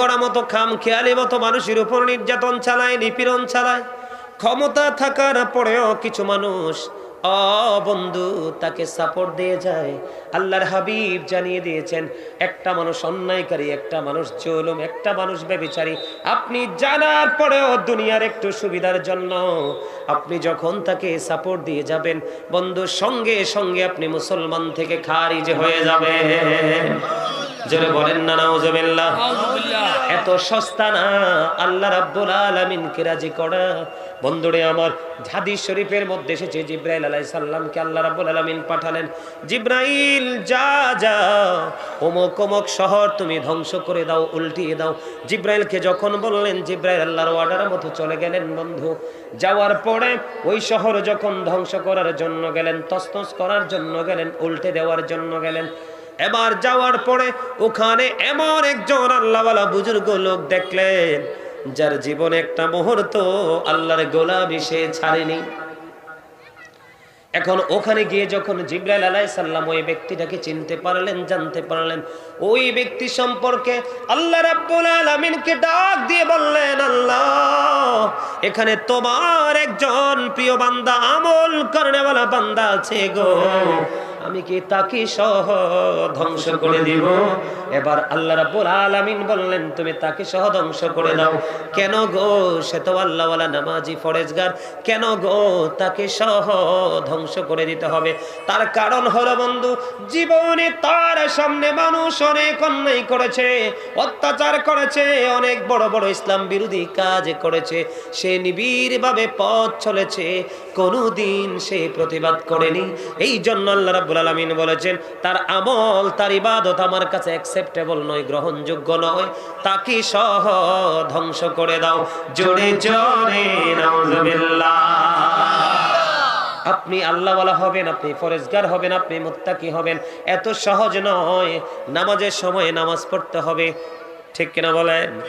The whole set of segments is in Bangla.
গড়া মতো খাম, খেয়ালি মতো মানুষের উপর নির্যাতন চালায়, নিপীড়ন চালায়। ক্ষমতা থাকার পরেও কিছু মানুষ বন্ধু, তাকে সাপোর্ট দিয়ে যায়। আল্লাহর হাবিব জানিয়ে দিয়েছেন, একটা মানুষ অন্যায়কারী, একটা মানুষ জুলুম, একটা মানুষ বেবিচারী আপনি জানার পরেও দুনিয়ার একটু সুবিধার জন্য আপনি যখন তাকে সাপোর্ট দিয়ে যাবেন, বন্ধু, সঙ্গে সঙ্গে আপনি মুসলমান থেকে খারিজ হয়ে যাবেন। জোরে বলেন না নাউজুবিল্লাহ। এত সস্তা না আল্লাহ রাব্বুল আলামিনকে রাজি করা। বন্ধুরে আমার হাদিস শরীফের মধ্যে এসেছে জিব্রাইল আলাইহিস সালামকে আল্লাহ রাব্বুল আলামিন পাঠালেন। জিব্রাইল যা যা অমুক অমুক শহর তুমি ধ্বংস করে দাও উল্টিয়ে দাও। জিব্রাইলকে যখন বললেন জিব্রাইল আল্লাহর অর্ডারের মতো চলে গেলেন বন্ধু। যাওয়ার পরে ওই শহর যখন ধ্বংস করার জন্য গেলেন তসতস করার জন্য গেলেন উল্টে দেওয়ার জন্য গেলেন। এবার যাওয়ার পরে ওখানে এমন একজন আল্লাহওয়ালা বুজুর্গ লোক দেখলেন, যার জীবনে একটা মুহূর্ত আল্লাহর গোলামি সে ছাড়েনি। এখন ওখানে গিয়ে যখন জিব্রাইল আলাই সাল্লাম ওই ব্যক্তিটাকে চিনতে পারলেন, জানতে পারলেন, ওই ব্যক্তি সম্পর্কে আল্লাহ রাব্বুল আলামিনকে ডাক দিয়ে বললেন, আল্লাহ, এখানে তোমার একজন প্রিয় বান্দা, আমল করেনেওয়ালা বান্দা আছে গো। আমি কি তাকে সহ ধ্বংস করে দিব? এবার আল্লাহ রাব্বুল আলামিন বললেন তুমি তাকে সহ ধ্বংস করে দাও। কেন গো সে তো আল্লাহওয়ালা নামাজি ফরেজগার? কেন গো তাকে সহ ধ্বংস করে দিতে হবে? তার কারণ হলো বন্ধু জীবনে তার সামনে মানুষ অনেক অন্যায় করেছে অত্যাচার করেছে অনেক বড় বড় ইসলাম বিরোধী কাজ করেছে। সে নিবিড় ভাবে পথ চলেছে কোনোদিন সে প্রতিবাদ করেনি। এই জন্য আল্লাহ রাব্বুল আলামিন বলেছেন, তার আমল, তার ইবাদত আমার কাছে অ্যাকসেপ্টেবল নয়, গ্রহণযোগ্য নয়। তাকে সহ ধ্বংস করে দাও। জোরে জোরে আপনি আল্লাহওয়ালা হবেন, আপনি ফরেজগার হবেন, আপনি মুত্তাকি হবেন। এত সহজ নয়, নামাজের সময় নামাজ পড়তে হবে। ঠিক কিনা বলেন?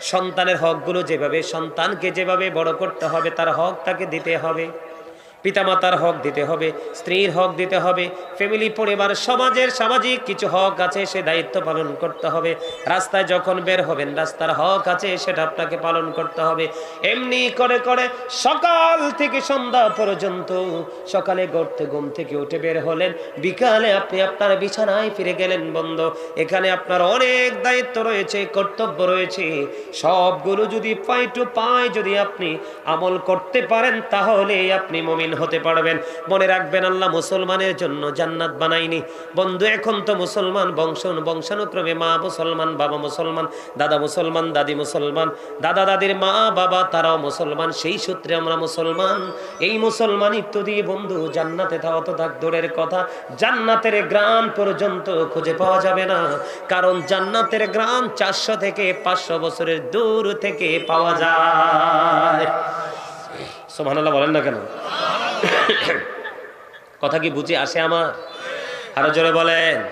সন্তানের হকগুলো যেভাবে, সন্তানকে যেভাবে বড় করতে হবে, তার হক তাকে দিতে হবে। পিতামাতার হক দিতে হবে, স্ত্রীর হক দিতে হবে ফ্যামিলি পরিবার, সমাজের সামাজিক কিছু হক আছে, সে দায়িত্ব পালন করতে হবে। রাস্তায় যখন বের হবেন, রাস্তার হক আছে, সেটা আপনাকে পালন করতে হবে। এমনি করে করে সকাল থেকে সন্ধ্যা পর্যন্ত সকালে গড়তে, ঘুম থেকে উঠে বের হলেন। বিকালে আপনি আপনার বিছানায় ফিরে গেলেন বন্ধ। এখানে আপনার অনেক দায়িত্ব রয়েছে, কর্তব্য রয়েছে। সবগুলো যদি পাই টু পাই যদি আপনি আমল করতে পারেন, তাহলে আপনি মমিন হতে পারবেন। মনে রাখবেন আল্লাহ মুসলমানের জন্য জান্নাত বানাইনি বন্ধু, এখন তো মুসলমান বংশ, বংশানুক্রমে মা মুসলমান, বাবা মুসলমান, দাদা মুসলমান, দাদি মুসলমান, দাদা দাদির মা, বাবা তারাও মুসলমান, সেই সূত্রে আমরা মুসলমান। এই মুসলমান ইত্যাদি বন্ধু, জান্নাতে থাকা তো থাক, দূরের কথা। জান্নাতের গ্রাম পর্যন্ত খুঁজে পাওয়া যাবে না। কারণ জান্নাতের গ্রাম চারশো থেকে পাঁচশো বছরের দূর থেকে পাওয়া যায়। সোমানাল্লাহ বলেন না কেন? কথা কি বুঝে আসে আমার? আরও জোরে বলেন।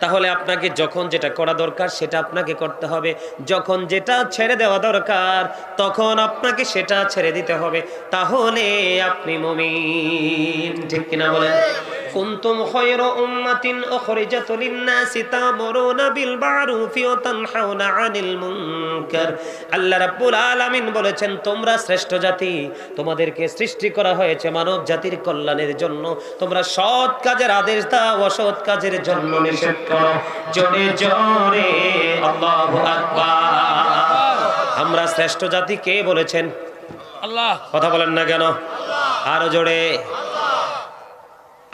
তাহলে আপনাকে যখন যেটা করা দরকার সেটা আপনাকে করতে হবে। যখন যেটা ছেড়ে দেওয়া দরকার, তখন আপনাকে সেটা ছেড়ে দিতে হবে। তাহলে আপনি মমিন। ঠিক কিনা বলেন? কুনতুম খায়রা উম্মাতিন উখরিজাত লিন-নাসি তা'মুরুনা বিল মা'রুফি ওয়া তানহাউনা 'আনিল মুনকার। আল্লাহ রাব্বুল আলামিন বলেছেন তোমরা শ্রেষ্ঠ জাতি তোমাদেরকে সৃষ্টি করা হয়েছে মানব জাতির কল্যাণের জন্য। তোমরা সৎ কাজের আদেশ দাও অসৎ কাজের জন্য নিষেধ করো। জোরে জোরে আল্লাহু আকবার। আমরা শ্রেষ্ঠ জাতি কে বলেছেন? আল্লাহ। কথা বলেন না কেন? আরও জোরে।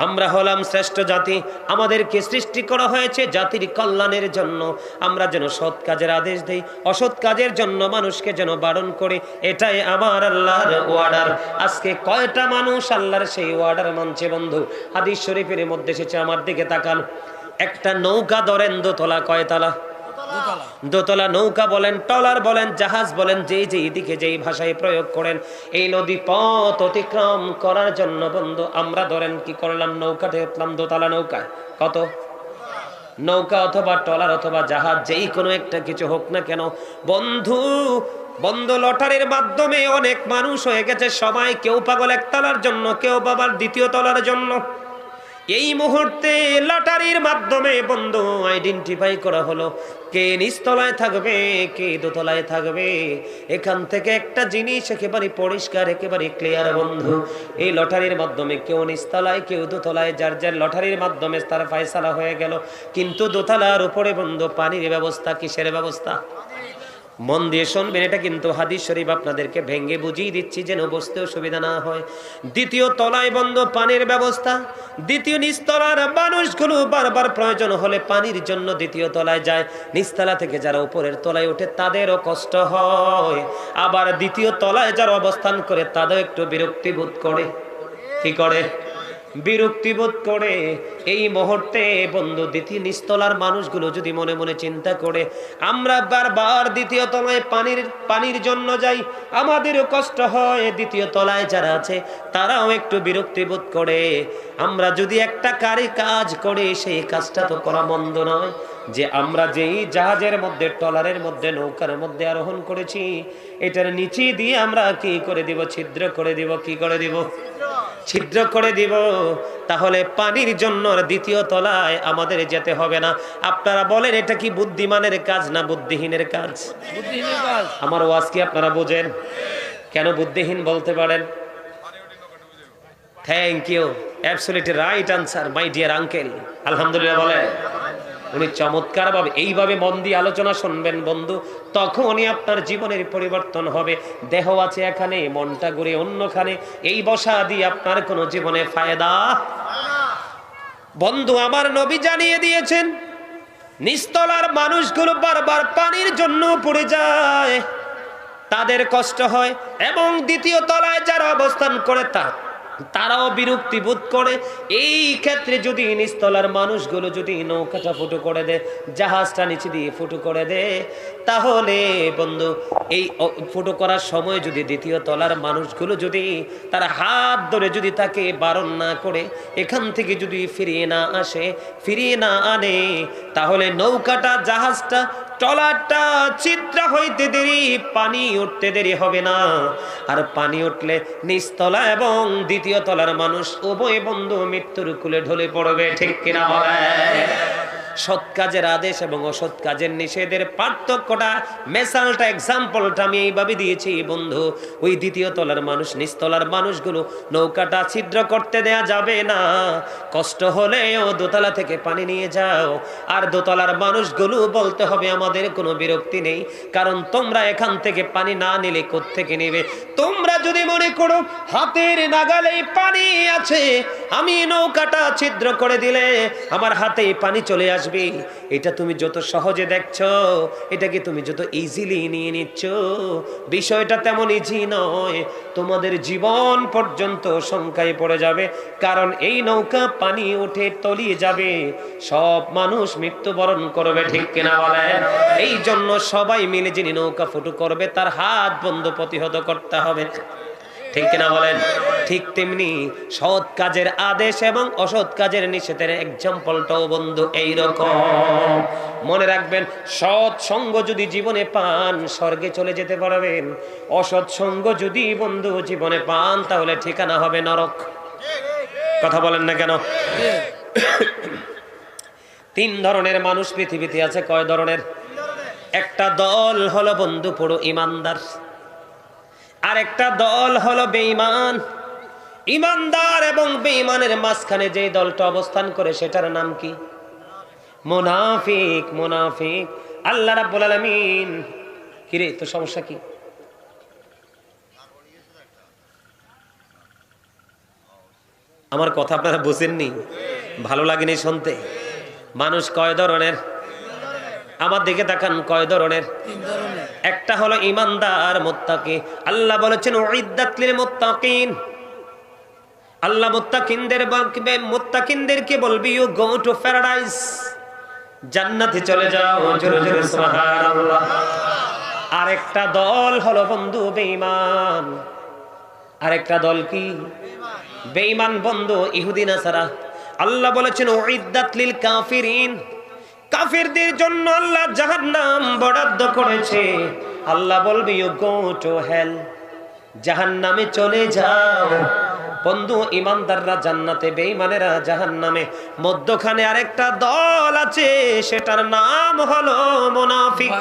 আমরা হলাম শ্রেষ্ঠ জাতি, আমাদেরকে সৃষ্টি করা হয়েছে জাতির কল্যাণের জন্য। আমরা যেন সৎ কাজের আদেশ দেই, অসৎ কাজের জন্য মানুষকে যেন বারণ করে, এটাই আমার আল্লাহর ওয়ার্ডার আজকে কয়টা মানুষ আল্লাহর সেই ওয়ার্ডার মানছে বন্ধু? হাদিস শরীফের মধ্যে এসেছে, আমার দিকে তাকান। একটা নৌকা ধরেন দোতলা, কয়তলা? দোতলা নৌকা বলেন টলার বলেন, জাহাজ বলেন, যেই যেই দিকে যেই ভাষায় প্রয়োগ করেন, এই নদী পথ অতিক্রম করার জন্য বন্ধু, আমরা ধরেন কি করলাম নৌকাতে উঠলাম দোতলা নৌকায়। কত? নৌকা অথবা টলার অথবা জাহাজ, যেই কোনো একটা কিছু হোক না কেন। বন্ধু, বন্ধ লটারির মাধ্যমে অনেক মানুষ হয়ে গেছে, সবাই কেউ পাগল একতলার জন্য, কেউ বাবার দ্বিতীয় তলার জন্য। এই মুহূর্তে লটারির মাধ্যমে বন্ধু আইডেন্টিফাই করা হলো। কে নিচতলায় থাকবে, কে দোতলায় থাকবে। এখান থেকে একটা জিনিস একেবারে পরিষ্কার, একেবারে ক্লিয়ার বন্ধু। এই লটারির মাধ্যমে কেউ নিচতলায় কেউ দোতলায়, যার যার লটারির মাধ্যমে তার ফায়সালা হয়ে গেল। কিন্তু দোতলার উপরে বন্ধু, পানির ব্যবস্থা, কিসের ব্যবস্থা? মন দিয়ে শুনবেন, এটা কিন্তু হাদিস শরীফ আপনাদেরকে ভেঙ্গে বুঝিয়ে দিচ্ছি যেন বসতেও সুবিধা না হয়। দ্বিতীয় তলায় বন্ধ পানির ব্যবস্থা, দ্বিতীয় নিস্তলার মানুষগুলো বারবার প্রয়োজন হলে পানির জন্য দ্বিতীয় তলায় যায়। নিস্তলা থেকে যারা উপরের তলায় ওঠে, তাদেরও কষ্ট হয়। আবার দ্বিতীয় তলায় যারা অবস্থান করে, তাদেরও একটু বিরক্তি বোধ করে। কি করে? বিরক্তিবোধ করে। এই মুহূর্তে বন্ধু দ্বিতীয় নিস্তলার মানুষগুলো যদি মনে মনে চিন্তা করে, আমরা বারবার দ্বিতীয় তলায় পানির পানির জন্য যাই, আমাদেরও কষ্ট হয় দ্বিতীয় তলায় যারা আছে, তারাও একটু বিরক্তিবোধ করে। আমরা যদি একটা কারি কাজ করে, সেই কাজটা তো করা মন্দ নয়। যে আমরা যেই জাহাজের মধ্যে টলারের মধ্যে, নৌকার মধ্যে আরোহণ করেছি, এটার নিচে দিয়ে আমরা কি করে দিব, ছিদ্র করে দিব, কি করে দিব? ছিদ্র করে দিব তাহলে পানির জন্য দ্বিতীয় তলায় আমাদের যেতে হবে না। আপনারা বলেন এটা কি বুদ্ধিমানের কাজ না বুদ্ধিহীনের কাজ? আমার ওয়াজ কি আপনারা বোঝেন? কেন বুদ্ধিহীন বলতে পারেন? Thank you absolutely right answer my dear uncle আলহামদুলিল্লাহ বলেন। উনি চমৎকার ভাবে এইভাবে মন দিয়ে আলোচনা শুনবেন বন্ধু, তখনই আপনার জীবনের পরিবর্তন হবে। দেহ আছে এখানে, মনটা ঘুরে অন্যখানে। এই বসা দিয়ে আপনার কোনো জীবনে ফায়দা? বন্ধু, আমার নবী জানিয়ে দিয়েছেন নিস্তলার মানুষগুলো বারবার পানির জন্য পড়ে যায়। তাদের কষ্ট হয় এবং দ্বিতীয় তলায় যারা অবস্থান করে তা তারাও বিরক্তি বোধ করে। এই ক্ষেত্রে যদি নিস্তলার মানুষগুলো যদি নৌকাটা ফুটো করে দেয় জাহাজটা নিচে দিয়ে ফুটো করে দেয় তাহলে বন্ধু, এই ফুটো করার সময় যদি দ্বিতীয় তলার মানুষগুলো যদি তারা হাত ধরে যদি তাকে বারণ না করে, এখান থেকে যদি ফিরিয়ে না আসে, ফিরিয়ে না আনে, তাহলে নৌকাটা, জাহাজটা টলারটা চিত্রা হইতে দেরি, পানি উঠতে দেরি হবে না। আর পানি উঠলে নিচতলা এবং দ্বিতীয় তলার মানুষ উভয় বন্ধু মৃত্যুর কুলে ঢলে পড়বে, ঠিক কিনা বলে? সৎ কাজের আদেশ এবং অসৎ কাজের নিষেধের পার্থক্যটা মেসালটা এক্সাম্পলটা আমি এইভাবে দিয়েছি, বন্ধু। ওই দ্বিতীয় তলার মানুষ নিস্তলার মানুষগুলো নৌকাটা ছিদ্র করতে দেয়া যাবে না। কষ্ট হলেও দোতলা থেকে পানি নিয়ে যাও। আর দোতলার মানুষগুলো বলতে হবে, আমাদের কোনো বিরক্তি নেই, কারণ তোমরা এখান থেকে পানি না নিলে থেকে নেবে? তোমরা যদি মনে করো, হাতের নাগালেই পানি আছে আমি নৌকাটা ছিদ্র করে দিলে আমার হাতে পানি চলে আসবে। এটা তুমি যত সহজে দেখছ এটাকে তুমি যত ইজিলি নিয়ে নিচ্ছ? বিষয়টা তেমন ইজি নয়। তোমাদের জীবন পর্যন্ত শঙ্কায় পড়ে যাবে, কারণ এই নৌকা পানি উঠে তলিয়ে যাবে। সব মানুষ মৃত্যুবরণ করবে, ঠিক কিনা বলে? এই জন্য সবাই মিলে যিনি নৌকা ফুটু করবে, তার হাত বন্ধ প্রতিহত করতে হবে। ঠিক কিনা বলেন? ঠিক তেমনি সৎ কাজের আদেশ এবং অসৎ কাজের নিষেধের এক্সাম্পলটাও বন্ধু এইরকম। মনে রাখবেন, সৎ সঙ্গ যদি জীবনে পান, স্বর্গে চলে যেতে পারবেন। অসৎ সঙ্গ যদি বন্ধু জীবনে পান, তাহলে ঠিকানা হবে নরক। কথা বলেন না কেন? তিন ধরনের মানুষ পৃথিবীতে আছে। কয় ধরনের? একটা দল হলো বন্ধু পুরো ইমানদার। আর একটা দল হলো বেঈমান। ইমানদার এবং বেঈমানের মাঝখানে যে দলটা অবস্থান করে, সেটার নাম কি? মুনাফিক মুনাফিক। আল্লাহ রাব্বুল আলামিন। কিরে তো সমস্যা কি? আমার কথা আপনারা বুঝেননি? ভালো লাগেনি শুনতে? মানুষ কয় ধরনের? আমার দিকে তাকান, কয় ধরনের? একটা হলো ইমানদার মোত্তাকি। আল্লাহ বলেছেন, উইদ্দাত লিল মুত্তাকিন। আল্লাহ মুত্তাকিনদের মুত্তাকিনদেরকে বলবি ইউ গো টু প্যারাডাইস জান্নাতে চলে যাও, জোরে জোরে সুবহানাল্লাহ। আরেকটা দল হলো বন্ধু, বেঈমান। আরেকটা দল কি? বেঈমান বন্ধু, ইহুদি, নাসারা। আল্লাহ বলেছেন, উইদ্দাত লিল কাফিরিন। কাফিরদের জন্য আল্লাহ জাহান্নাম বরাদ্দ করেছে। আল্লাহ বলবে ইউ গো টু হেল জাহান্নামে চলে যাও। বন্ধু ইমানদাররা জান্নাতে বেঈমানেরা জাহান্নামে। মধ্যখানে আরেকটা দল আছে সেটার নাম হলো মুনাফিক।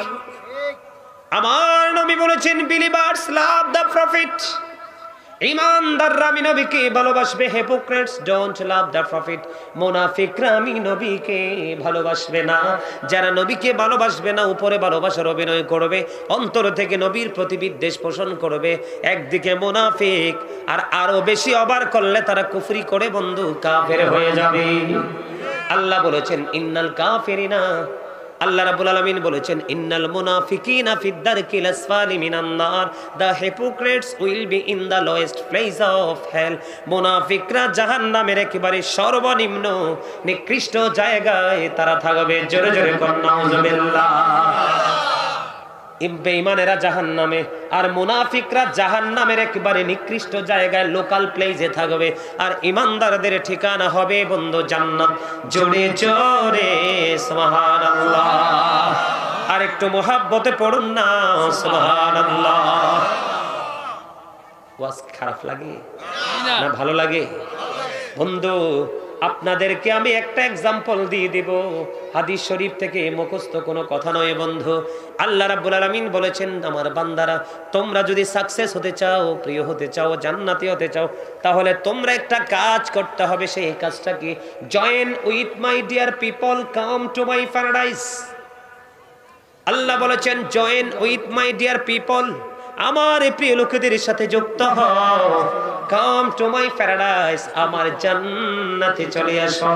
আমার নবী বলেছেন বিলিভার্স লাভ দ্য প্রফিট ইমানদাররা আমি নবীকে ভালোবাসবে। Hypocrites don't love the profit মুনাফিকরা আমি নবীকে ভালোবাসবে না। যারা নবীকে ভালোবাসবে না, উপরে ভালোবাসার অভিনয় করবে। অন্তর থেকে নবীর প্রতি বিদ্বেষ পোষণ করবে। একদিকে মুনাফিক, আর আরও বেশি অবার করলে তারা কুফরি করে বন্ধু কাফের হয়ে যাবে। আল্লাহ বলেছেন, ইন্নাল কাফেরিনা আল্লাহ রাবুল আলমিন বলেছেন, ইন্নাল মুনাফিকিনা ফিদ্দার দারকিল আসফালি মিনান নার। The hypocrites will be in the lowest place of hell মুনাফিকরা জাহান্নামের একেবারে সর্বনিম্ন নিকৃষ্ট জায়গায় তারা থাকবে। জোরে জোরে কর নাউজুবিল্লাহ বেঈমানেরা জাহান্নামে, আর মুনাফিকরা জাহান্নামের একেবারে নিকৃষ্ট জায়গায় লোকাল প্লেসে থাকবে। আর ইমানদারদের ঠিকানা হবে বন্ধু জান্নাত। জোরে জোরে আর একটু মোহাব্বতে পড়ুন না খারাপ লাগে? না, ভালো লাগে? বন্ধু আপনাদেরকে আমি একটা এক্সাম্পল দিয়ে দিব। হাদিস শরীফ থেকে মুখস্থ কোনো কথা নয় বন্ধু। আল্লাহ রাব্বুল আলামিন বলেছেন, আমার বান্দারা, তোমরা যদি সাকসেস হতে চাও, প্রিয় হতে চাও, জান্নাতি হতে চাও, তাহলে তোমরা একটা কাজ করতে হবে। সেই কাজটা কি? Join with my dear people come to my paradise Allah বলেছেন join with my dear people আমার প্রিয় লোকেদের সাথে যুক্ত হও। কাম টু মাই প্যারাডাইস আমার জান্নাতে চলে আসো।